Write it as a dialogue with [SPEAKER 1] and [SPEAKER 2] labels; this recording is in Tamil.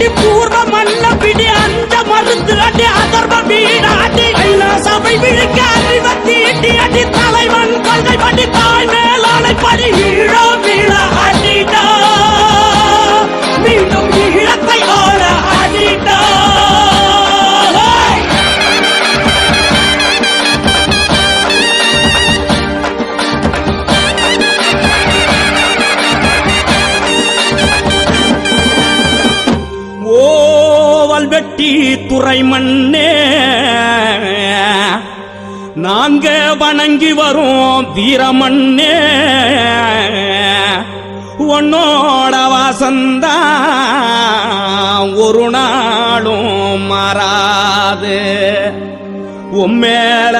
[SPEAKER 1] அடி பூர்வ மன்ன பிடி அந்த மருந்து அடி அதர்வ வீடாடி ஐநா சபை விழிக்காது
[SPEAKER 2] துறை மண்ணே நாங்க வணங்கி வரும் வீரமண்ணே. உன்னோட வாசந்தா ஒரு நாளும் மாறாது. உம்மேல